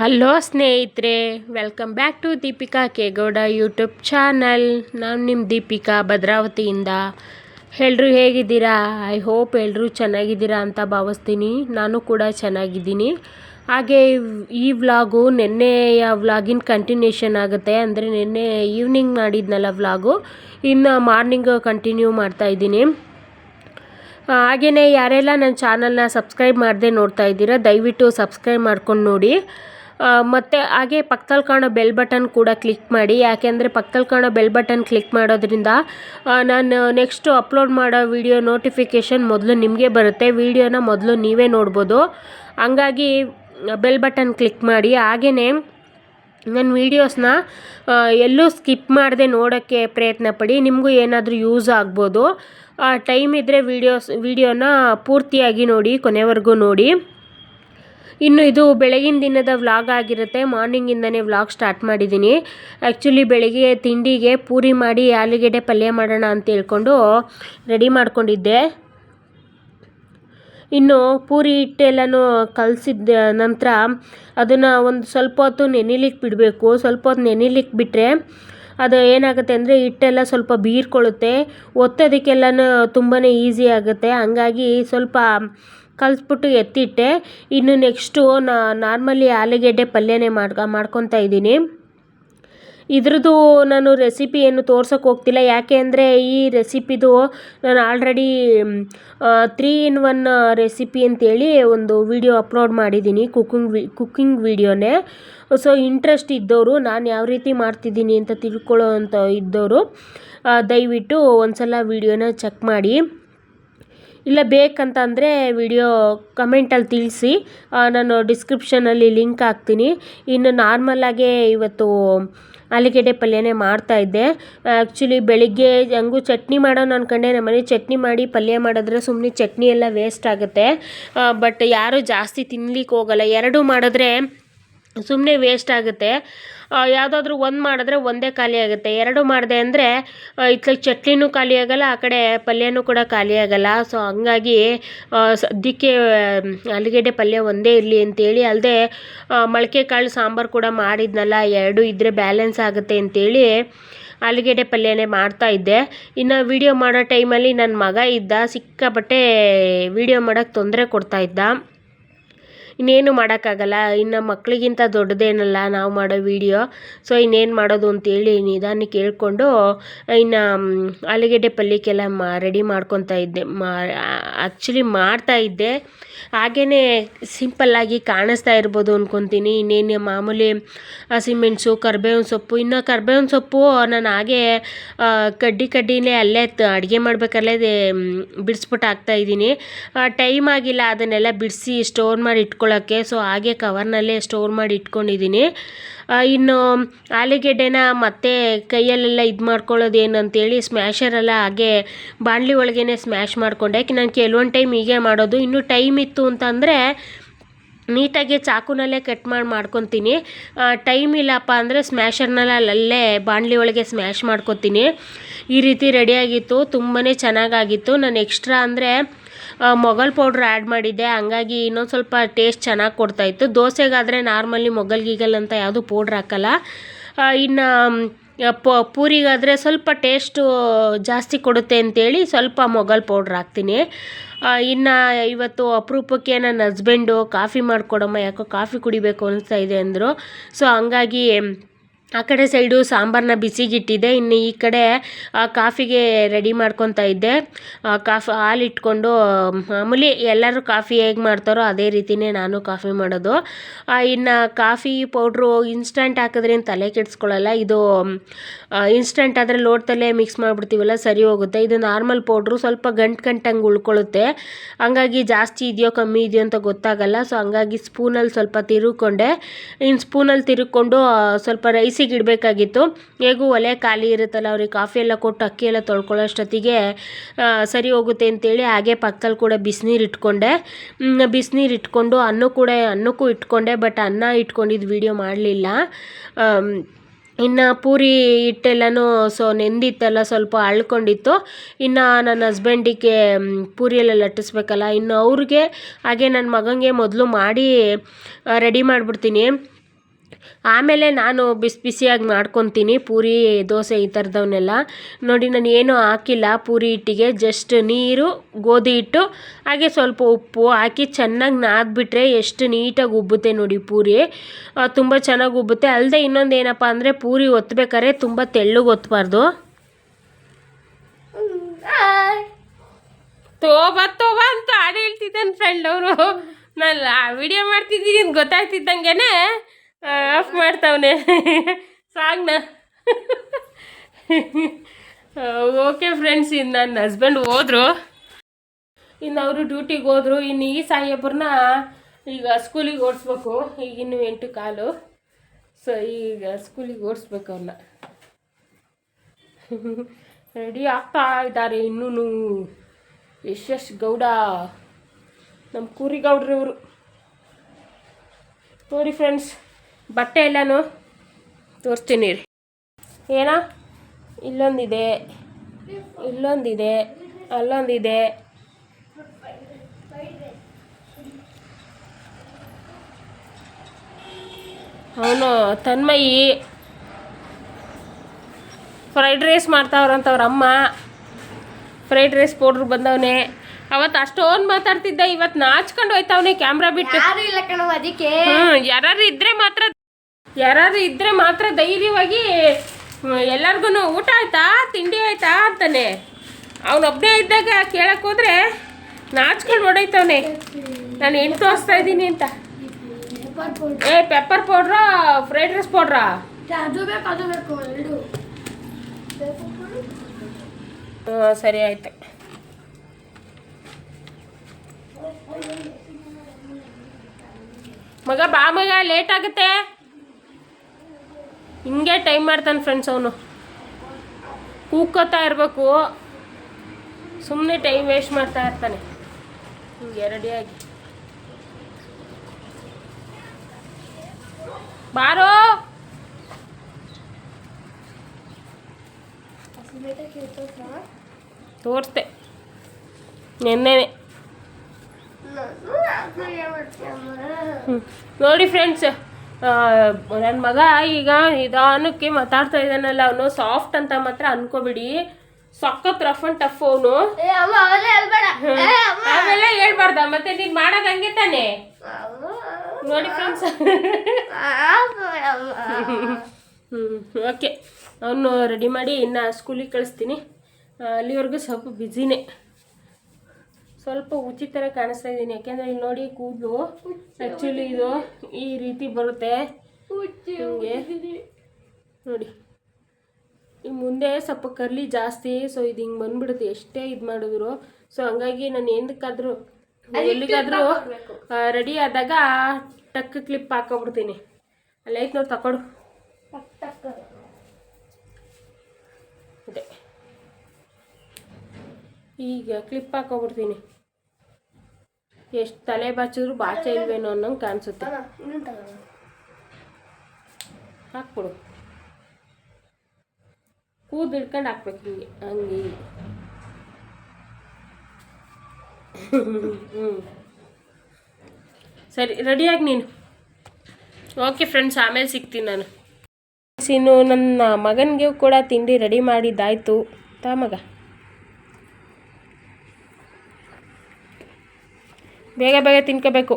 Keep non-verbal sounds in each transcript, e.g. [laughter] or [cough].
Hello ಸ್ನೇಹಿತರೆ welcome back to Deepika Kegowda YouTube channel ನಾನು ನಿಮ್ಮ ದೀಪಿಕಾ ಭದ್ರಾವತಿಯಿಂದ. ಎಲ್ಲರೂ ಹೇಗಿದ್ದೀರಾ? ಐ ಹೋಪ್ ಎಲ್ಲರೂ ಚೆನ್ನಾಗಿದ್ದೀರಾ ಅಂತ ಭಾವಿಸ್ತೀನಿ. ನಾನು ಕೂಡ ಚೆನ್ನಾಗಿದ್ದೀನಿ. ಹಾಗೆ ಈ ವ್ಲಾಗು ನಿನ್ನೆಯ ವ್ಲಾಗಿನ ಕಂಟಿನ್ಯೂಷನ್ ಆಗುತ್ತೆ. ಅಂದರೆ ನಿನ್ನೆ ಈವ್ನಿಂಗ್ ಮಾಡಿದ್ನಲ್ಲ ವ್ಲಾಗು. ಇನ್ನು ಮಾರ್ನಿಂಗ್ ಕಂಟಿನ್ಯೂ ಮಾಡ್ತಾ ಇದ್ದೀನಿ. ಹಾಗೆಯೇ ಯಾರೆಲ್ಲ ನನ್ನ ಚಾನಲ್ನ ಸಬ್ಸ್ಕ್ರೈಬ್ ಮಾಡದೆ ನೋಡ್ತಾ ಇದ್ದೀರಾ, ದಯವಿಟ್ಟು ಸಬ್ಸ್ಕ್ರೈಬ್ ಮಾಡ್ಕೊಂಡು ನೋಡಿ. ಮತ್ತು ಹಾಗೆ ಪಕ್ಕದಲ್ಲಿ ಕಾಣೋ ಬೆಲ್ ಬಟನ್ ಕೂಡ ಕ್ಲಿಕ್ ಮಾಡಿ. ಯಾಕೆಂದರೆ ಪಕ್ಕದಲ್ಲಿ ಕಾಣೋ ಬೆಲ್ ಬಟನ್ ಕ್ಲಿಕ್ ಮಾಡೋದ್ರಿಂದ ನಾನು ನೆಕ್ಸ್ಟು ಅಪ್ಲೋಡ್ ಮಾಡೋ ವಿಡಿಯೋ ನೋಟಿಫಿಕೇಷನ್ ಮೊದಲು ನಿಮಗೆ ಬರುತ್ತೆ. ವಿಡಿಯೋನ ಮೊದಲು ನೀವೇ ನೋಡ್ಬೋದು. ಹಂಗಾಗಿ ಬೆಲ್ ಬಟನ್ ಕ್ಲಿಕ್ ಮಾಡಿ. ಹಾಗೆಯೇ ನನ್ನ ವೀಡಿಯೋಸ್ನ ಎಲ್ಲೂ ಸ್ಕಿಪ್ ಮಾಡದೆ ನೋಡೋಕ್ಕೆ ಪ್ರಯತ್ನ ಪಡಿ. ನಿಮಗೂ ಏನಾದರೂ ಯೂಸ್ ಆಗ್ಬೋದು. ಟೈಮ್ ಇದ್ದರೆ ವೀಡಿಯೋಸ್ ವೀಡಿಯೋನ ಪೂರ್ತಿಯಾಗಿ ನೋಡಿ, ಕೊನೆವರೆಗೂ ನೋಡಿ. ಇನ್ನು ಇದು ಬೆಳಗಿನ ದಿನದ ವ್ಲಾಗ್ ಆಗಿರುತ್ತೆ. ಮಾರ್ನಿಂಗಿಂದನೇ ವ್ಲಾಗ್ ಸ್ಟಾರ್ಟ್ ಮಾಡಿದ್ದೀನಿ ಆ್ಯಕ್ಚುಲಿ ಬೆಳಗ್ಗೆ ತಿಂಡಿಗೆ ಪೂರಿ ಮಾಡಿ ಆಲೂಗೆಡ್ಡೆ ಪಲ್ಯ ಮಾಡೋಣ ಅಂತ ಹೇಳ್ಕೊಂಡು ರೆಡಿ ಮಾಡ್ಕೊಂಡಿದ್ದೆ. ಇನ್ನು ಪೂರಿ ಹಿಟ್ಟೆಲ್ಲನೂ ಕಲಸಿದ ನಂತರ ಅದನ್ನು ಒಂದು ಸ್ವಲ್ಪ ಹೊತ್ತು ನೆನಿಲಿಕ್ಕೆ ಬಿಡಬೇಕು. ಸ್ವಲ್ಪ ಹೊತ್ತು ನೆನಿಲಿಕ್ಕೆ ಬಿಟ್ಟರೆ ಅದು ಏನಾಗುತ್ತೆ ಅಂದರೆ ಹಿಟ್ಟೆಲ್ಲ ಸ್ವಲ್ಪ ಬೀರ್ಕೊಳ್ಳುತ್ತೆ ಒತ್ತೋದಕ್ಕೆಲ್ಲನೂ ತುಂಬಾ ಈಸಿ ಆಗುತ್ತೆ. ಹಂಗಾಗಿ ಸ್ವಲ್ಪ ಕಲಿಸ್ಬಿಟ್ಟು ಎತ್ತಿಟ್ಟೆ. ಇನ್ನು ನೆಕ್ಸ್ಟು ನಾರ್ಮಲಿ ಆಲೂಗೆಡ್ಡೆ ಪಲ್ಯನೇ ಮಾಡ್ಕ, ಮಾಡ್ಕೊತಾ ಇದ್ದೀನಿ. ಇದ್ರದ್ದು ನಾನು ರೆಸಿಪಿ ಏನು ತೋರ್ಸೋಕೆ ಹೋಗ್ತಿಲ್ಲ. ಯಾಕೆ ಅಂದರೆ ಈ ರೆಸಿಪಿದು ನಾನು already three in one recipe ಅಂತೇಳಿ ಒಂದು ವಿಡಿಯೋ ಅಪ್ಲೋಡ್ ಮಾಡಿದ್ದೀನಿ ಕುಕ್ಕಿಂಗ್ ವಿ ಕುಕ್ಕಿಂಗ್ ವಿಡಿಯೋನೇ ಸೊ ಇಂಟ್ರೆಸ್ಟ್ ಇದ್ದವರು, ನಾನು ಯಾವ ರೀತಿ ಮಾಡ್ತಿದ್ದೀನಿ ಅಂತ ತಿಳ್ಕೊಳ್ಳೋ ಅಂತ ಇದ್ದವರು ದಯವಿಟ್ಟು ಒಂದು ಸಲ ವಿಡಿಯೋನ ಚೆಕ್ ಮಾಡಿ. ಇಲ್ಲ ಬೇಕಂತ ಅಂದರೆ ವಿಡಿಯೋ ಕಮೆಂಟಲ್ಲಿ ತಿಳಿಸಿ. ನಾನು ಡಿಸ್ಕ್ರಿಪ್ಷನಲ್ಲಿ ಲಿಂಕ್ ಹಾಕ್ತೀನಿ. ಇನ್ನು ನಾರ್ಮಲ್ಲಾಗೇ ಇವತ್ತು ಆಲೂಗೆಡ್ಡೆ ಪಲ್ಯನೇ ಮಾಡ್ತಾ ಇದ್ದೆ. ಆ್ಯಕ್ಚುಲಿ ಬೆಳಿಗ್ಗೆ ಹೆಂಗೂ ಚಟ್ನಿ ಮಾಡೋಣ ಅಂದ್ಕೊಂಡೆ ನಮ್ಮ ಮನೆ ಚಟ್ನಿ ಮಾಡಿ ಪಲ್ಯ ಮಾಡಿದ್ರೆ ಸುಮ್ಮನೆ ಚಟ್ನಿ ಎಲ್ಲ ವೇಸ್ಟ್ ಆಗುತ್ತೆ. ಬಟ್ ಯಾರೂ ಜಾಸ್ತಿ ತಿನ್ಲಿಕ್ಕೆ ಹೋಗಲ್ಲ. ಎರಡು ಮಾಡಿದ್ರೆ ಸುಮ್ಮನೆ ವೇಸ್ಟ್ ಆಗುತ್ತೆ. ಯಾವುದಾದ್ರೂ ಒಂದು ಮಾಡಿದ್ರೆ ಒಂದೇ ಖಾಲಿ ಆಗುತ್ತೆ. ಎರಡು ಮಾಡಿದೆ ಅಂದರೆ ಇತ್ತಲ ಚಟ್ನಿನೂ ಖಾಲಿ ಆಗೋಲ್ಲ, ಆ ಕಡೆ ಪಲ್ಯನೂ ಕೂಡ ಖಾಲಿ ಆಗೋಲ್ಲ. ಸೊ ಹಂಗಾಗಿ ಸದ್ಯಕ್ಕೆ ಆಲೂಗಡ್ಡೆ ಪಲ್ಯ ಒಂದೇ ಇರಲಿ ಅಂತೇಳಿ ಅಲ್ಲದೆ ಮೊಳಕೆ ಕಾಳು ಸಾಂಬಾರು ಕೂಡ ಮಾಡಿದ್ನಲ್ಲ, ಎರಡು ಇದ್ದರೆ ಬ್ಯಾಲೆನ್ಸ್ ಆಗುತ್ತೆ ಅಂತೇಳಿ ಆಲೂಗೆಡ್ಡೆ ಪಲ್ಯನೇ ಮಾಡ್ತಾ ಇದ್ದೆ. ಇನ್ನು ವೀಡಿಯೋ ಮಾಡೋ ಟೈಮಲ್ಲಿ ನನ್ನ ಮಗ ಇದ್ದ, ಸಿಕ್ಕಾಪಟ್ಟೆ ವೀಡಿಯೋ ಮಾಡೋಕ್ಕೆ ತೊಂದರೆ ಕೊಡ್ತಾಯಿದ್ದ ಇನ್ನೇನು ಮಾಡೋಕ್ಕಾಗಲ್ಲ, ಇನ್ನು ಮಕ್ಕಳಿಗಿಂತ ದೊಡ್ಡದೇನಲ್ಲ ನಾವು ಮಾಡೋ ವೀಡಿಯೋ ಸೊ ಇನ್ನೇನು ಮಾಡೋದು ಅಂತೇಳಿ ನಿಧಾನಕ್ಕೆ ಕೇಳಿಕೊಂಡು ಇನ್ನು ಆಲೂಗಡ್ಡೆ ಪಲ್ಯಕ್ಕೆಲ್ಲ ಮಾ ರೆಡಿ ಮಾಡ್ಕೊತಾ ಇದ್ದೆ. ಮಾ ಆ್ಯಕ್ಚುಲಿ ಮಾಡ್ತಾಯಿದ್ದೆ ಹಾಗೇ ಸಿಂಪಲ್ಲಾಗಿ ಕಾಣಿಸ್ತಾ ಇರ್ಬೋದು ಅಂದ್ಕೊತೀನಿ ಇನ್ನೇನು ಮಾಮೂಲಿ ಹಸಿಮೆಣಸು ಕರ್ಬೇವಿನ ಸೊಪ್ಪು, ಇನ್ನು ಕರ್ಬೇವಿನ ಸೊಪ್ಪು ನಾನು ಹಾಗೆ ಕಡ್ಡಿ ಕಡ್ಡಿನೇ ಅಲ್ಲೇ ಅಡುಗೆ ಮಾಡಬೇಕಲ್ಲೇ ಬಿಡಿಸ್ಬಿಟ್ಟು ಹಾಕ್ತಾಯಿದ್ದೀನಿ ಟೈಮ್ ಆಗಿಲ್ಲ ಅದನ್ನೆಲ್ಲ ಬಿಡಿಸಿ, ಸ್ಟೋರ್ ಮಾಡಿ ಇಟ್ಕೊಳ್ಳೋಕ್ಕೆ ಸೊ ಹಾಗೆ ಕವರ್ನಲ್ಲೇ ಸ್ಟೋರ್ ಮಾಡಿ ಇಟ್ಕೊಂಡಿದ್ದೀನಿ. ಇನ್ನು, ಆಲೂಗೆಡ್ಡೆನ ಮತ್ತೆ ಕೈಯಲ್ಲೆಲ್ಲ ಇದು ಮಾಡ್ಕೊಳ್ಳೋದು ಏನು ಅಂತೇಳಿ ಸ್ಮ್ಯಾಶರೆಲ್ಲ ಹಾಗೆ ಬಾಣಲಿ ಒಳಗೇ ಸ್ಮ್ಯಾಶ್ ಮಾಡಿಕೊಂಡೆ. ನಾನು ಕೆಲವೊಂದು ಟೈಮ್ ಹೀಗೆ ಮಾಡೋದು. ಇನ್ನೂ ಟೈಮ್ ಇತ್ತು ಅಂತಂದರೆ ನೀಟಾಗಿ ಚಾಕುನಲ್ಲೇ ಕಟ್ ಮಾಡಿ ಮಾಡ್ಕೊತೀನಿ. ಟೈಮ್ ಇಲ್ಲಪ್ಪ ಅಂದರೆ ಸ್ಮ್ಯಾಷರ್ನೆಲ್ಲ ಅಲ್ಲಲ್ಲೇ ಬಾಣಲಿ ಒಳಗೆ ಸ್ಮ್ಯಾಶ್ ಮಾಡ್ಕೊತೀನಿ. ಈ ರೀತಿ ರೆಡಿಯಾಗಿತ್ತು ತುಂಬಾ ಚೆನ್ನಾಗಾಗಿತ್ತು. ನಾನು ಎಕ್ಸ್ಟ್ರಾ ಅಂದರೆ ಮೊಗಲ್ ಪೌಡ್ರ್ ಆ್ಯಡ್ ಮಾಡಿದ್ದೆ. ಹಂಗಾಗಿ ಇನ್ನೊಂದು ಸ್ವಲ್ಪ ಟೇಸ್ಟ್ ಚೆನ್ನಾಗಿ ಕೊಡ್ತಾಯಿತ್ತು ದೋಸೆಗಾದರೆ ನಾರ್ಮಲಿ ಮೊಗಲ್ ಗೀಗಲ್ ಅಂತ ಯಾವುದು ಪೌಡ್ರ್ ಹಾಕಲ್ಲ. ಇನ್ನು ಪೂರಿಗಾದರೆ ಸ್ವಲ್ಪ ಟೇಸ್ಟು ಜಾಸ್ತಿ ಕೊಡುತ್ತೆ ಅಂತೇಳಿ ಸ್ವಲ್ಪ ಮೊಗಲ್ ಪೌಡ್ರ್ ಹಾಕ್ತೀನಿ. ಇನ್ನು ಇವತ್ತು ಅಪರೂಪಕ್ಕೆ ನನ್ನ ಹಸ್ಬೆಂಡು ಕಾಫಿ ಮಾಡಿಕೊಡಮ್ಮ, ಯಾಕೋ ಕಾಫಿ ಕುಡಿಬೇಕು ಅನಿಸ್ತಾ ಇದೆ ಅಂದರು. ಸೊ ಹಂಗಾಗಿ ಆ ಕಡೆ ಸೈಡು ಸಾಂಬಾರನ್ನ ಬಿಸಿಗಿಟ್ಟಿದ್ದೆ ಇನ್ನು ಈ ಕಡೆ ಕಾಫಿಗೆ ರೆಡಿ ಮಾಡ್ಕೊತಾ ಇದ್ದೆ. ಕಾಫಿ, ಹಾಲು ಇಟ್ಕೊಂಡು, ಮಾಮೂಲಿ ಎಲ್ಲರೂ ಕಾಫಿ ಹೇಗೆ ಮಾಡ್ತಾರೋ ಅದೇ ರೀತಿಯೇ ನಾನು ಕಾಫಿ ಮಾಡೋದು. ಇನ್ನು ಕಾಫಿ ಪೌಡ್ರು ಇನ್ಸ್ಟಂಟ್ ಹಾಕಿದ್ರೇನು ತಲೆ ಕೆಡಿಸ್ಕೊಳ್ಳಲ್ಲ ಇದು ಇನ್ಸ್ಟಂಟ್ ಆದರೆ ಲೋಟದಲ್ಲೇ ಮಿಕ್ಸ್ ಮಾಡಿಬಿಡ್ತೀವಲ್ಲ, ಸರಿ ಹೋಗುತ್ತೆ. ಇದು ನಾರ್ಮಲ್ ಪೌಡ್ರು, ಸ್ವಲ್ಪ ಗಂಟು ಗಂಟಂಗೆ ಉಳ್ಕೊಳ್ಳುತ್ತೆ ಹಂಗಾಗಿ ಜಾಸ್ತಿ ಇದೆಯೋ ಕಮ್ಮಿ ಇದೆಯೋ ಅಂತ ಗೊತ್ತಾಗಲ್ಲ. ಸೊ, ಹಂಗಾಗಿ ಸ್ಪೂನಲ್ಲಿ ಸ್ವಲ್ಪ ತಿರುಕೊಂಡೆ ಇನ್ನು ಸ್ಪೂನಲ್ಲಿ ತಿರುಕೊಂಡು ಸ್ವಲ್ಪ ರೈಸ್ ಬಿಸಿಗೆ ಇಡಬೇಕಾಗಿತ್ತು. ಹೇಗೂ ಒಲೆ ಖಾಲಿ ಇರುತ್ತಲ್ಲ, ಅವ್ರಿಗೆ ಕಾಫಿ ಎಲ್ಲ ಕೊಟ್ಟು ಅಕ್ಕಿ ಎಲ್ಲ ತೊಳ್ಕೊಳ್ಳೋ ಅಷ್ಟೊತ್ತಿಗೆ ಸರಿ ಹೋಗುತ್ತೆ ಅಂತೇಳಿ ಹಾಗೆ ಪಕ್ಕದಲ್ಲಿ ಕೂಡ ಬಿಸಿನೀರು ಇಟ್ಕೊಂಡೆ. ಬಿಸಿನೀರು ಇಟ್ಕೊಂಡು ಅನ್ನ ಕೂಡ, ಅನ್ನಕ್ಕೂ ಇಟ್ಕೊಂಡೆ, ಬಟ್ ಅನ್ನ ಇಟ್ಕೊಂಡಿದ್ದು ವಿಡಿಯೋ ಮಾಡಲಿಲ್ಲ. ಇನ್ನು ಪೂರಿ ಹಿಟ್ಟೆಲ್ಲನೂ ಸೊ ನೆಂದಿತ್ತಲ್ಲ, ಸ್ವಲ್ಪ ಅಳ್ಕೊಂಡಿತ್ತು. ಇನ್ನು ನನ್ನ ಹಸ್ಬೆಂಡಿಗೆ ಪೂರಿಯೆಲ್ಲ ಲಟ್ಟಿಸ್ಬೇಕಲ್ಲ, ಇನ್ನು ಅವ್ರಿಗೆ ಹಾಗೆ ನನ್ನ ಮಗನಿಗೆ ಮೊದಲು ಮಾಡಿ ರೆಡಿ ಮಾಡಿಬಿಡ್ತೀನಿ. ಆಮೇಲೆ ನಾನು ಬಿಸಿ ಬಿಸಿಯಾಗಿ ಮಾಡ್ಕೊತೀನಿ, ಪೂರಿ, ದೋಸೆ ಈ ಥರದವನ್ನೆಲ್ಲ ನೋಡಿ, ನಾನು ಏನೂ ಹಾಕಿಲ್ಲ, ಪೂರಿ ಹಿಟ್ಟಿಗೆ ಜಸ್ಟ್ ನೀರು, ಗೋಧಿ ಹಿಟ್ಟು, ಹಾಗೆ ಸ್ವಲ್ಪ ಉಪ್ಪು ಹಾಕಿ ಚೆನ್ನಾಗಿ ನಾದ್ಬಿಟ್ರೆ ಎಷ್ಟು ನೀಟಾಗಿ ಉಬ್ಬುತ್ತೆ ನೋಡಿ ಪೂರಿ. ತುಂಬ ಚೆನ್ನಾಗಿ ಉಬ್ಬುತ್ತೆ. ಅಲ್ಲದೆ ಇನ್ನೊಂದು ಏನಪ್ಪ ಅಂದರೆ ಪೂರಿ ಒತ್ತಬೇಕಾದ್ರೆ ತುಂಬ ತೆಳ್ಳಗೆ ಒತ್ತಬಾರ್ದು ತೋಬಾ ತೋಬಾ ಅಂತ ಹಾಡು ಹೇಳ್ತಿದ್ದಾನೆ ಫ್ರೆಂಡ್ ಅವರು. ನಾನು ವಿಡಿಯೋ ಮಾಡ್ತಿದ್ದೀನಿ ಅಂತ ಗೊತ್ತಾಗ್ತಿದ್ದಂಗೆನೆ. ಆಫ್ ಮಾಡ್ತಾವನೆ. ಸಾಂಗ್ನ. ಓಕೆ ಫ್ರೆಂಡ್ಸ್ ಇನ್ನು ನನ್ನ ಹಸ್ಬೆಂಡ್ ಹೋದ್ರು. ಇನ್ನು ಅವರು ಡ್ಯೂಟಿಗೆ ಹೋದರು. ಇನ್ನು ಈ ಸಾಯಿಯಬ್ಬರನ್ನ ಈಗ ಸ್ಕೂಲಿಗೆ ಓಡಿಸ್ಬೇಕು. ಈಗ ಇನ್ನು ಎಂಟು ಕಾಲು. ಸೊ ಈಗ ಸ್ಕೂಲಿಗೆ ಓಡಿಸ್ಬೇಕು ಅವ್ರನ್ನ ರೆಡಿ ಆಗ್ತಾ ಇದ್ದಾರೆ ಇನ್ನೂ ಯಶಸ್ ಗೌಡ. ನಮ್ಮ ಕೂರಿ ಗೌಡ್ರು ಇವರು ನೋಡಿ ಫ್ರೆಂಡ್ಸ್ ಬಟ್ಟೆ ಎಲ್ಲನೂ ತೋರಿಸ್ತೀನಿ ರೀ ಏನೋ? ಇಲ್ಲೊಂದಿದೆ. ಇಲ್ಲೊಂದಿದೆ. ಅಲ್ಲೊಂದಿದೆ. ಅವನು ತನ್ಮಯಿ. ಫ್ರೈಡ್ ರೈಸ್ ಮಾಡ್ತಾವ್ರಂತ ಅವ್ರ ಅಮ್ಮ. ಫ್ರೈಡ್ ರೈಸ್ ಪೌಡ್ರ್ ಬಂದವನೆ. ಅವತ್ತು ಅಷ್ಟೊಂದು ಮಾತಾಡ್ತಿದ್ದ ಇವತ್ತು ನಾಚ್ಕೊಂಡು ಹೋಯ್ತವನೆ ಕ್ಯಾಮ್ರಾ ಬಿಟ್ಟು. ಇಲ್ಲ ಅದಕ್ಕೆ. ಯಾರು ಇದ್ರೆ ಮಾತ್ರ ಯಾರು ಇದ್ರೆ ಮಾತ್ರ ಧೈರ್ಯವಾಗಿ ಎಲ್ಲರಿಗೂ ಊಟ ಆಯ್ತಾ ತಿಂಡಿ ಆಯ್ತಾ ಅಂತಾನೆ. ಅವನೊಬ್ಬನೇ ಇದ್ದಾಗ ಕೇಳಕ್ಕೆ ಹೋದ್ರೆ ನಾಚ್ಕೊಂಡು ಹೊಡೈತವನೆ. ನಾನು ಎಂಟು ತೋರಿಸ್ತಾ ಇದ್ದೀನಿ ಅಂತ. ಏ ಪೆಪ್ಪರ್ ಪೌಡ್ರಾ ಫ್ರೈಡ್ ರೈಸ್ ಪೌಡ್ರಾ ಸರಿ ಆಯ್ತು. ಮಗ ಬಾ ಮಗ ಲೇಟ್ ಆಗುತ್ತೆ. ಹಿಂಗೆ ಟೈಮ್ ಮಾಡ್ತಾನೆ ಫ್ರೆಂಡ್ಸ್ ಅವನು. ಕೂಕೋತಾ ಇರಬೇಕು. ಸುಮ್ಮನೆ ಟೈಮ್ ವೇಸ್ಟ್ ಮಾಡ್ತಾ ಇರ್ತಾನೆ. ಹಿಂಗೆ ರೆಡಿಯಾಗಿ ಬಾರೋ! ತೋರಿಸ್ದೆ. ನಿನ್ನೆನೆ. ಹ್ಮ್. ನೋಡಿ ಫ್ರೆಂಡ್ಸ್ ನನ್ನ ಮಗ ಈಗ ನಿಧಾನಕ್ಕೆ ಮಾತಾಡ್ತಾ ಇದ್ದಾನಲ್ಲ ಅವನು. ಸಾಫ್ಟ್ ಅಂತ ಮಾತ್ರ ಅನ್ಕೋಬಿಡಿ. ಸಖತ್ ರಫ್ ಅಂಡ್ ಟಫ್ ಅವನು. ಆಮೇಲೆ ಹೇಳ್ಬಾರ್ದ ಮತ್ತೆ ನೀನ್ ಮಾಡೋದ್ ಹಂಗೆ ತಾನೆ? ನೋಡಿ ಫ್ರೆಂಡ್ಸ್ ಹ್ಮ್ ಓಕೆ ಅವನು ರೆಡಿ ಮಾಡಿ ಇನ್ನು ಸ್ಕೂಲಿಗೆ ಕಳಿಸ್ತೀನಿ. ಅಲ್ಲಿವರೆಗೂ ಸ್ವಲ್ಪ ಬ್ಯುಸಿನೇ ಸ್ವಲ್ಪ ಉಚಿತ ಥರ ಕಾಣಿಸ್ತಾ ಇದ್ದೀನಿ ಯಾಕೆಂದರೆ ಇಲ್ಲಿ ನೋಡಿ ಕೂದಲು. ಆ್ಯಕ್ಚುಲಿ ಇದು ಈ ರೀತಿ ಬರುತ್ತೆ. ಹಿಂಗೆ. ನೋಡಿ. ಈ ಮುಂದೆ ಸ್ವಲ್ಪ ಕರ್ಲಿ ಜಾಸ್ತಿ ಸೊ ಇದು ಹಿಂಗೆ ಬಂದ್ಬಿಡುತ್ತೆ. ಎಷ್ಟೇ ಇದು ಮಾಡಿದ್ರು. ಸೊ ಹಂಗಾಗಿ ನಾನು ಎಂದಕ್ಕಾದ್ರೂ ಎಲ್ಲಿಗಾದ್ರೂ ರೆಡಿ ಆದಾಗ ಟಕ್ ಕ್ಲಿಪ್ ಹಾಕೊಬಿಡ್ತೀನಿ ಅಲ್ಲೈತೆ ನೋಡಿ ತಕೊಡು ಅದೇ. ಈಗ ಕ್ಲಿಪ್ ಹಾಕೊಬಿಡ್ತೀನಿ ಎಷ್ಟು ತಲೆ ಬಾಚಿದ್ರು ಬಾಚೆ ಇಲ್ವೇನೋ ಅನ್ನಂಗೆ ಕಾಣಿಸುತ್ತೆ. ಹಾಕ್ಬಿಡು. ಕೂದ್ ಹಿಡ್ಕೊಂಡು ಹಾಕ್ಬೇಕು ಹಿಂಗೆ ಹಂಗೆ. ಹ್ಞೂ ಸರಿ ರೆಡಿಯಾಗಿ ನೀನು? ಓಕೆ ಫ್ರೆಂಡ್ಸ್ ಆಮೇಲೆ ಸಿಗ್ತೀನಿ ನಾನು. ಇನ್ನು ನನ್ನ ಮಗನಿಗೆ ಕೂಡ ತಿಂಡಿ ರೆಡಿ ಮಾಡಿದ್ದಾಯಿತು. ತಾ ಮಗ. ಬೇಗ ಬೇಗ ತಿನ್ಕೋಬೇಕು.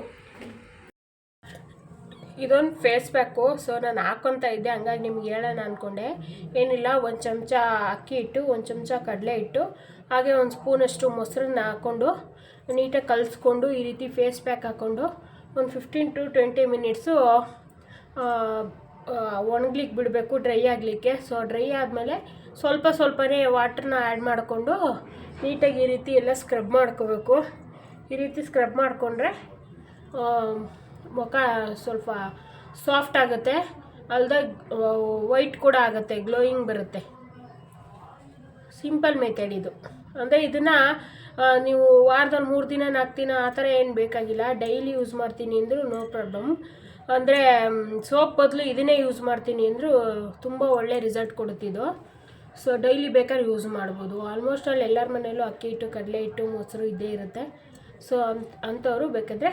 ಇದೊಂದು ಫೇಸ್ ಪ್ಯಾಕು ಸೊ ನಾನು ಹಾಕ್ಕೊತಾ ಇದ್ದೆ. ಹಂಗಾಗಿ ನಿಮ್ಗೆ ಹೇಳೋಣ ಅಂದ್ಕೊಂಡೆ ಏನಿಲ್ಲ, ಒಂದು ಚಮಚ ಅಕ್ಕಿ ಇಟ್ಟು, ಒಂದು ಚಮಚ ಕಡಲೆ ಹಿಟ್ಟು ಹಾಗೆ ಒಂದು ಸ್ಪೂನಷ್ಟು ಮೊಸರನ್ನ ಹಾಕ್ಕೊಂಡು, ನೀಟಾಗಿ ಕಲಿಸ್ಕೊಂಡು, ಈ ರೀತಿ ಫೇಸ್ ಪ್ಯಾಕ್ ಹಾಕ್ಕೊಂಡು, ಒಂದು ಫಿಫ್ಟೀನ್ ಟು ಟ್ವೆಂಟಿ ಮಿನಿಟ್ಸು ಒಣಗ್ಲಿಕ್ಕೆ ಬಿಡಬೇಕು ಡ್ರೈ ಆಗಲಿಕ್ಕೆ. ಸೊ ಡ್ರೈ ಆದಮೇಲೆ ಸ್ವಲ್ಪ ಸ್ವಲ್ಪನೇ ವಾಟ್ರನ್ನ ಆ್ಯಡ್ ಮಾಡಿಕೊಂಡು, ನೀಟಾಗಿ ಈ ರೀತಿ ಎಲ್ಲ ಸ್ಕ್ರಬ್ ಮಾಡ್ಕೋಬೇಕು. ಈ ರೀತಿ ಸ್ಕ್ರಬ್ ಮಾಡಿಕೊಂಡ್ರೆ ಮುಖ ಸ್ವಲ್ಪ ಸಾಫ್ಟ್ ಆಗುತ್ತೆ. ಅಲ್ಲದೆ ವೈಟ್ ಕೂಡ ಆಗುತ್ತೆ ಗ್ಲೋಯಿಂಗ್ ಬರುತ್ತೆ. ಸಿಂಪಲ್ ಮೆಥಡ್ ಇದು. ಅಂದರೆ ಇದನ್ನು ನೀವು ವಾರದಲ್ಲಿ ಮೂರು ದಿನ ನಾಲ್ಕು ದಿನ ಆ ಥರ ಏನು ಬೇಕಾಗಿಲ್ಲ. ಡೈಲಿ ಯೂಸ್ ಮಾಡ್ತೀನಿ ಅಂದರೂ ನೋ ಪ್ರಾಬ್ಲಮ್ ಅಂದರೆ ಸೋಪ್ ಬದಲು ಇದನ್ನೇ ಯೂಸ್ ಮಾಡ್ತೀನಿ ಅಂದರೂ ತುಂಬ ಒಳ್ಳೆ ರಿಸಲ್ಟ್ ಕೊಡುತ್ತಿದ್ದು ಸೊ ಡೈಲಿ ಬೇಕಾದ್ರೆ ಯೂಸ್ ಮಾಡ್ಬೋದು. ಆಲ್ಮೋಸ್ಟ್ ಅಲ್ಲಿ ಎಲ್ಲರ ಮನೆಯಲ್ಲೂ ಅಕ್ಕಿ ಹಿಟ್ಟು, ಕಡಲೆ ಹಿಟ್ಟು, ಮೊಸರು ಇದ್ದೇ ಇರುತ್ತೆ. ಸೊ ಅಂತ, ಅಂಥವರು ಬೇಕಾದರೆ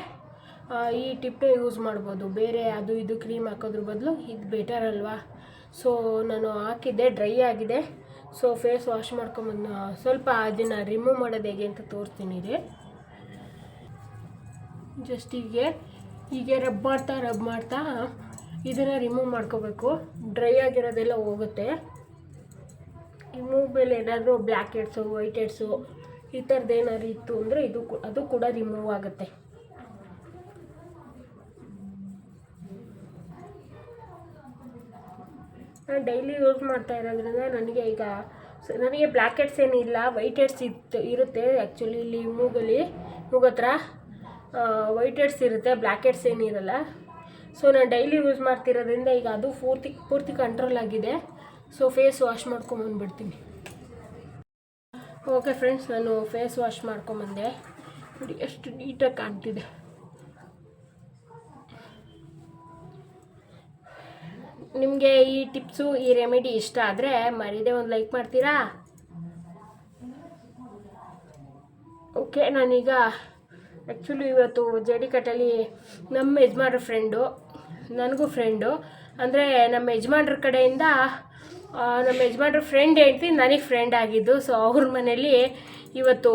ಈ ಟಿಪ್ಪೇ ಯೂಸ್ ಮಾಡ್ಬೋದು. ಬೇರೆ ಅದು ಇದು ಕ್ರೀಮ್ ಹಾಕೋದ್ರ ಬದಲು ಇದು ಬೆಟರ್ ಅಲ್ವಾ? ಸೊ ನಾನು ಹಾಕಿದ್ದೆ ಡ್ರೈ ಆಗಿದೆ. ಸೊ ಫೇಸ್ ವಾಶ್ ಮಾಡ್ಕೊಂಬಂದು ಸ್ವಲ್ಪ ಅದನ್ನು ರಿಮೂವ್ ಮಾಡೋದು ಹೇಗೆ ಅಂತ ತೋರಿಸ್ತೀನಿ ಇದೆ. ಜಸ್ಟ್ ಹೀಗೆ ಹೀಗೆ ರಬ್ ಮಾಡ್ತಾ ರಬ್ ಮಾಡ್ತಾ ಇದನ್ನು ರಿಮೂವ್ ಮಾಡ್ಕೋಬೇಕು. ಡ್ರೈ ಆಗಿರೋದೆಲ್ಲ ಹೋಗುತ್ತೆ. ಈ ಮೇಲೆ ಏನಾದರೂ ಬ್ಲ್ಯಾಕ್ ಹೆಡ್ಸು ವೈಟ್ ಹೆಡ್ಸು ಈ ಥರದ್ದು ಏನಾದ್ರು ಇತ್ತು ಅಂದರೆ ಇದು ಅದು ಕೂಡ ರಿಮೂವ್ ಆಗುತ್ತೆ. ನಾನು ಡೈಲಿ ಯೂಸ್ ಮಾಡ್ತಾ ಇರೋದ್ರಿಂದ ನನಗೆ ಈಗ ನನಗೆ ಬ್ಲ್ಯಾಕ್ ಹೆಡ್ಸ್ ಏನಿಲ್ಲ ವೈಟ್ ಹೆಡ್ಸ್ ಇತ್ತು, ಇರುತ್ತೆ ಆ್ಯಕ್ಚುಲಿ ಇಲ್ಲಿ ಮೂಗಲ್ಲಿ ಮೂಗತ್ರ ವೈಟ್ ಹೆಡ್ಸ್ ಇರುತ್ತೆ ಬ್ಲ್ಯಾಕ್ ಹೆಡ್ಸ್ ಏನಿರಲ್ಲ ಸೊ ನಾನು ಡೈಲಿ ಯೂಸ್ ಮಾಡ್ತಿರೋದ್ರಿಂದ ಈಗ ಅದು ಪೂರ್ತಿ ಪೂರ್ತಿ ಕಂಟ್ರೋಲ್ ಆಗಿದೆ. ಸೊ ಫೇಸ್ ವಾಶ್ ಮಾಡ್ಕೊಂಬಂದ್ಬಿಡ್ತೀನಿ ಓಕೆ ಫ್ರೆಂಡ್ಸ್ ನಾನು ಫೇಸ್ ವಾಶ್ ಮಾಡ್ಕೊಂಬಂದೆ. ನೋಡಿ, ಎಷ್ಟು ನೀಟಾಗಿ ಕಾಣ್ತಿದೆ. ನಿಮಗೆ ಈ ಟಿಪ್ಸು ಈ ರೆಮಿಡಿ ಇಷ್ಟ ಆದರೆ ಮರೀದೆ ಒಂದು ಲೈಕ್ ಮಾಡ್ತೀರಾ? ಓಕೆ ನಾನೀಗ ಆ್ಯಕ್ಚುಲಿ ಇವತ್ತು ಜಡಿ ಕಟ್ಟಲ್ಲಿ ನಮ್ಮ ಯಜಮಾನ್ರ ಫ್ರೆಂಡು ನನಗೂ ಫ್ರೆಂಡು ಅಂದರೆ ನಮ್ಮ ಯಜಮಾನ್ರ ಕಡೆಯಿಂದ ನಮ್ಮ ಯಜಮಾನ್ರ ಫ್ರೆಂಡ್ ಹೇಳ್ತಿ ನನಗೆ ಫ್ರೆಂಡ್ ಆಗಿದ್ದು. ಸೊ ಅವ್ರ ಮನೇಲಿ ಇವತ್ತು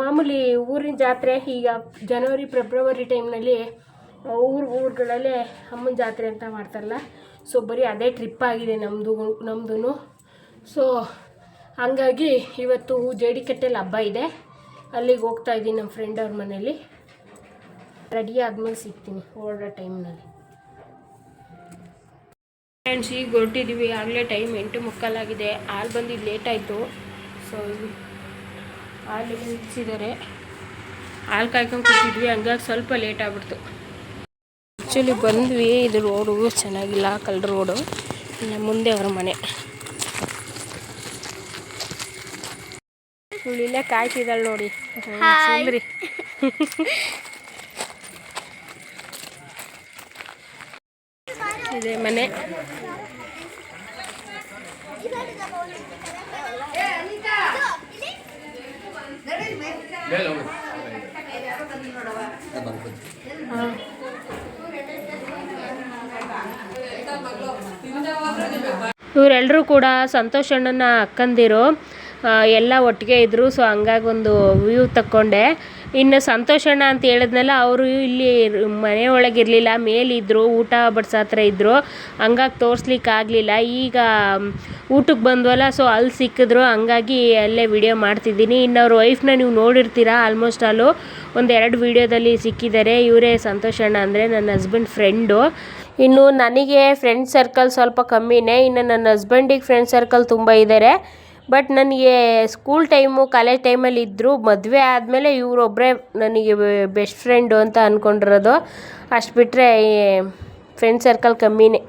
ಮಾಮೂಲಿ ಊರಿನ ಜಾತ್ರೆ, ಈಗ ಜನವರಿ ಫೆಬ್ರವರಿ ಟೈಮ್ನಲ್ಲಿ ಊರು, ಊರುಗಳಲ್ಲೇ ಅಮ್ಮನ ಜಾತ್ರೆ ಅಂತ ಮಾಡ್ತಾರಲ್ಲ. ಸೊ ಬರೀ ಅದೇ ಟ್ರಿಪ್ ಆಗಿದೆ ನಮ್ಮದು ನಮ್ಮದು ಸೊ ಹಾಗಾಗಿ ಇವತ್ತು ಜೇಡಿಕಟ್ಟೆಲಿ ಹಬ್ಬ ಇದೆ. ಅಲ್ಲಿಗೆ ಹೋಗ್ತಾ ಇದ್ದೀನಿ ನಮ್ಮ ಫ್ರೆಂಡ್ ಅವ್ರ ಮನೇಲಿ ರೆಡಿ ಆದಮೇಲೆ ಸಿಗ್ತೀನಿ ಓಡೋ ಟೈಮ್ನಲ್ಲಿ ಫ್ರೆಂಡ್ಸ್ ಈಗ ಹೊರಟಿದ್ದೀವಿ ಆಗಲೇ ಟೈಮ್ ಎಂಟು ಮುಕ್ಕಾಲಾಗಿದೆ. ಹಾಲು ಬಂದಿದ್ದು ಲೇಟ್ ಆಯಿತು. ಸೊ ಹಾಲು ನಿಲ್ಲಿಸಿದ್ದಾರೆ ಹಾಲು ಕಾಯ್ಕೊಂಡು ಕೂತಿದ್ವಿ. ಹಂಗಾಗಿ ಸ್ವಲ್ಪ ಲೇಟ್ ಆಗ್ಬಿಡ್ತು. ಆ್ಯಕ್ಚುಲಿ ಬಂದ್ವಿ. ಇದು ರೋಡು ಚೆನ್ನಾಗಿಲ್ಲ ಕಲ್ ರೋಡು ಇನ್ನು ಮುಂದೆ ಅವ್ರ ಮನೆ. ಇಲ್ಲೇ ಕಾಯ್ತಿದ್ದಾಳೆ ನೋಡಿ. ಸುಂದ್ರಿ [laughs] ಇದೆ ಮನೆ. ಇವರೆಲ್ಲರೂ ಕೂಡ ಸಂತೋಷ್ ಅಣ್ಣನ ಅಕ್ಕಂದಿರು. ಎಲ್ಲ ಒಟ್ಟಿಗೆ ಇದ್ದರು ಸೊ ಹಂಗಾಗಿ ಒಂದು ವ್ಯೂ ತಕ್ಕೊಂಡೆ. ಇನ್ನು ಸಂತೋಷಣ್ಣ ಅಂತ ಹೇಳಿದ್ನಲ್ಲ, ಅವರು ಇಲ್ಲಿ ಮನೆ ಒಳಗಿರಲಿಲ್ಲ ಮೇಲಿದ್ದರು ಊಟ ಬಡ್ಸ ಹತ್ರ ಇದ್ದರು ಹಂಗಾಗಿ ತೋರಿಸ್ಲಿಕ್ಕೆ ಆಗಲಿಲ್ಲ. ಈಗ ಊಟಕ್ಕೆ ಬಂದ್ವಲ್ಲ ಸೊ ಅಲ್ಲಿ ಸಿಕ್ಕಿದ್ರು, ಹಂಗಾಗಿ ಅಲ್ಲೇ ವಿಡಿಯೋ ಮಾಡ್ತಿದ್ದೀನಿ. ಇನ್ನು ಅವ್ರ ವೈಫ್ನ ನೀವು ನೋಡಿರ್ತೀರಾ ಆಲ್ಮೋಸ್ಟ್ ಆಲು ಒಂದು ಎರಡು ವಿಡಿಯೋದಲ್ಲಿ ಸಿಕ್ಕಿದ್ದಾರೆ. ಇವರೇ ಸಂತೋಷಣ್ಣ ಅಂದರೆ ನನ್ನ ಹಸ್ಬೆಂಡ್ ಫ್ರೆಂಡು ಇನ್ನು ನನಗೆ ಫ್ರೆಂಡ್ ಸರ್ಕಲ್ ಸ್ವಲ್ಪ ಕಮ್ಮಿನೇ, ಇನ್ನು ನನ್ನ ಹಸ್ಬೆಂಡಿಗೆ ಫ್ರೆಂಡ್ ಸರ್ಕಲ್ ತುಂಬ ಇದ್ದಾರೆ ಬಟ್ ನನಗೆ ಸ್ಕೂಲ್ ಟೈಮು, ಕಾಲೇಜ್ ಟೈಮಲ್ಲಿ ಇದ್ದರು ಮದುವೆ ಆದಮೇಲೆ ಇವರೊಬ್ಬರೇ ನನಗೆ ಬೆಸ್ಟ್ ಫ್ರೆಂಡು ಅಂತ ಅಂದ್ಕೊಂಡಿರೋದು ಅಷ್ಟು ಬಿಟ್ಟರೆ ಫ್ರೆಂಡ್ ಸರ್ಕಲ್ ಕಮ್ಮಿನೇ.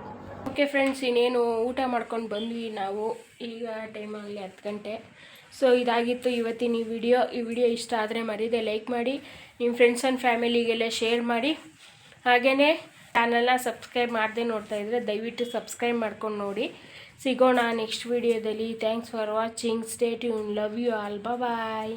ಓಕೆ ಫ್ರೆಂಡ್ಸ್ ಇನ್ನೇನು ಊಟ ಮಾಡ್ಕೊಂಡು ಬಂದ್ವಿ ನಾವು. ಈಗ ಟೈಮಲ್ಲಿ ಹತ್ತು ಗಂಟೆ. ಸೊ ಇದಾಗಿತ್ತು ಇವತ್ತಿನ ಈ ವಿಡಿಯೋ ಈ ವಿಡಿಯೋ ಇಷ್ಟ ಆದರೆ ಮರೀದೆ ಲೈಕ್ ಮಾಡಿ ನಿಮ್ಮ ಫ್ರೆಂಡ್ಸ್ ಆ್ಯಂಡ್ ಫ್ಯಾಮಿಲಿಗೆಲ್ಲ ಶೇರ್ ಮಾಡಿ. ಹಾಗೆಯೇ ಚಾನಲ್ನ ಸಬ್ಸ್ಕ್ರೈಬ್ ಮಾಡದೆ ನೋಡ್ತಾ ಇದ್ದರೆ ದಯವಿಟ್ಟು ಸಬ್ಸ್ಕ್ರೈಬ್ ಮಾಡ್ಕೊಂಡು ನೋಡಿ. ಸಿಗೋಣ ನೆಕ್ಸ್ಟ್ ವಿಡಿಯೋದಲ್ಲಿ thanks for watching stay tuned love you all bye